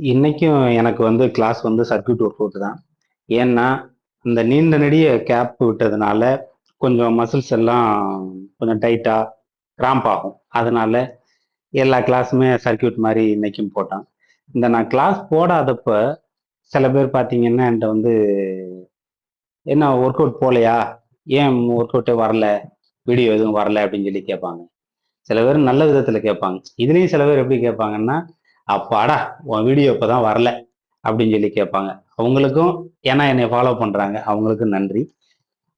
இன்னைக்கும் எனக்கு வந்து கிளாஸ் வந்து சர்க்கியூட் ஒர்க் அவுட் தான். ஏன்னா இந்த நீண்ட நெடிய கேப் விட்டதுனால கொஞ்சம் மசில்ஸ் எல்லாம் கொஞ்சம் டைட்டாக கிராம்ப் ஆகும். அதனால எல்லா கிளாஸுமே சர்க்கியூட் மாதிரி இன்னைக்கும் போட்டான். இந்த நான் கிளாஸ் போடாதப்ப சில பேர் பார்த்தீங்கன்னா என்கிட்ட வந்து என்ன ஒர்க் அவுட் போகலையா ஏன் ஒர்க் அவுட்டே வரல? வீடியோ எதுவும் வரல? அப்படின்னு சொல்லி கேட்பாங்க. சில பேர் நல்ல விதத்தில் கேட்பாங்க. இதுலேயும் சில பேர் எப்படி கேட்பாங்கன்னா அப்பாடா உன் வீடியோ இப்போ தான் வரல அப்படின்னு சொல்லி கேட்பாங்க. அவங்களுக்கும் ஏன்னா என்னை ஃபாலோ பண்ணுறாங்க அவங்களுக்கும் நன்றி.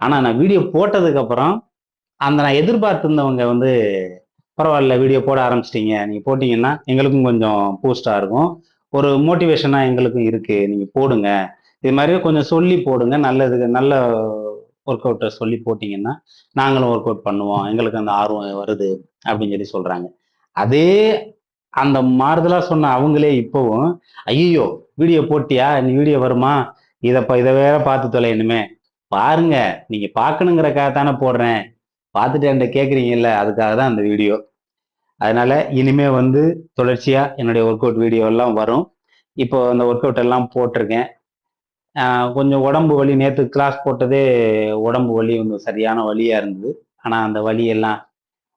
ஆனால் நான் வீடியோ போட்டதுக்கப்புறம் அந்த நான் எதிர்பார்த்துருந்தவங்க வந்து பரவாயில்ல வீடியோ போட ஆரம்பிச்சிட்டீங்க. நீங்கள் போட்டிங்கன்னா எங்களுக்கும் கொஞ்சம் பூஸ்டாக இருக்கும். ஒரு மோட்டிவேஷனாக எங்களுக்கும் இருக்குது நீங்கள் போடுங்க. இது மாதிரி கொஞ்சம் சொல்லி போடுங்க. நல்லது நல்ல ஒர்க் அவுட்டை சொல்லி போட்டிங்கன்னா நாங்களும் ஒர்க் அவுட் பண்ணுவோம். எங்களுக்கு அந்த ஆர்வம் வருது அப்படின்னு சொல்லி சொல்கிறாங்க அதே அந்த மாறுதலாக சொன்ன அவங்களே இப்போவும் ஐயோ வீடியோ போட்டியா? நீ வீடியோ வருமா? இதை இதை வேற பார்த்து தொலையணுமே பாருங்க நீங்க பார்க்கணுங்கிறக்காக தானே போடுறேன். பார்த்துட்டு என்கிட்ட கேட்குறீங்கல்ல அதுக்காக தான் அந்த வீடியோ அதனால இனிமே வந்து தொடர்ச்சியா என்னுடைய ஒர்க் அவுட் வீடியோ எல்லாம் வரும். இப்போ அந்த ஒர்க் அவுட் எல்லாம் போட்டிருக்கேன். கொஞ்சம் உடம்பு வலி நேற்று கிளாஸ் போட்டதே உடம்பு வலி வந்து சரியான வழியா இருந்தது. ஆனால் அந்த வலியெல்லாம்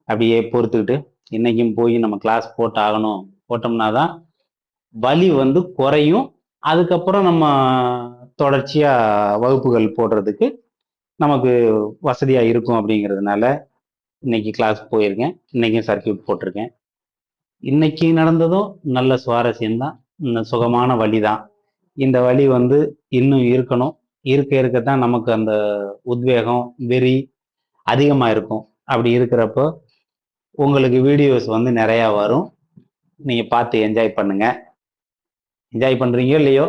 அப்படியே பொறுத்துக்கிட்டு இன்னைக்கும் போய் நம்ம கிளாஸ் போட்டு ஆகணும் போட்டோம்னா தான் வலி வந்து குறையும். அதுக்கப்புறம் நம்ம தொடர்ச்சியாக வகுப்புகள் போடுறதுக்கு நமக்கு வசதியாக இருக்கும் அப்படிங்கிறதுனால இன்னைக்கு கிளாஸ் போயிருக்கேன். இன்னைக்கும் சர்க்கியூட் போட்டிருக்கேன். இன்னைக்கு நடந்ததும் நல்ல சுவாரஸ்யம்தான். இந்த சுகமான வழி தான் இந்த வழி வந்து இன்னும் இருக்கணும். இருக்க இருக்க தான் நமக்கு அந்த உத்வேகம் வெறி அதிகமாக இருக்கும். அப்படி இருக்கிறப்போ உங்களுக்கு வீடியோஸ் வந்து நிறையா வரும். நீங்கள் பார்த்து என்ஜாய் பண்ணுங்க. என்ஜாய் பண்ணுறீங்க இல்லையோ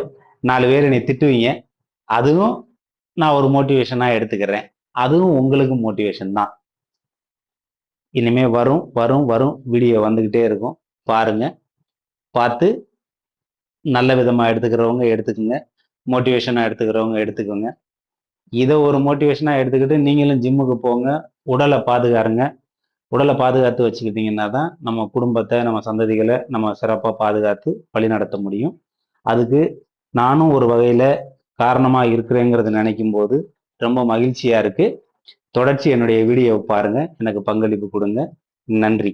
நாலு பேர் என்னை திட்டுவீங்க. அதுவும் நான் ஒரு மோட்டிவேஷனாக எடுத்துக்கிறேன். அதுவும் உங்களுக்கு மோட்டிவேஷன் தான். இனிமே வரும் வரும் வரும். வீடியோ வந்துக்கிட்டே இருக்கும். பாருங்க. பார்த்து நல்ல விதமாக எடுத்துக்கிறவங்க எடுத்துக்கோங்க. மோட்டிவேஷனாக எடுத்துக்கிறவங்க எடுத்துக்கோங்க. இதை ஒரு மோட்டிவேஷனாக எடுத்துக்கிட்டு நீங்களும் ஜிம்முக்கு போங்க. உடலை பாதுகாருங்க. உடலை பாதுகாத்து வச்சுக்கிட்டிங்கன்னா தான் நம்ம குடும்பத்தை நம்ம சந்ததிகளை நம்ம சிறப்பாக பாதுகாத்து வழி நடத்த முடியும். அதுக்கு நானும் ஒரு வகையில் காரணமாக இருக்கிறேங்கிறது நினைக்கும் போது ரொம்ப மகிழ்ச்சியாக இருக்குது தொடர்ச்சி என்னுடைய வீடியோவை பாருங்கள் எனக்கு பங்களிப்பு கொடுங்க. நன்றி.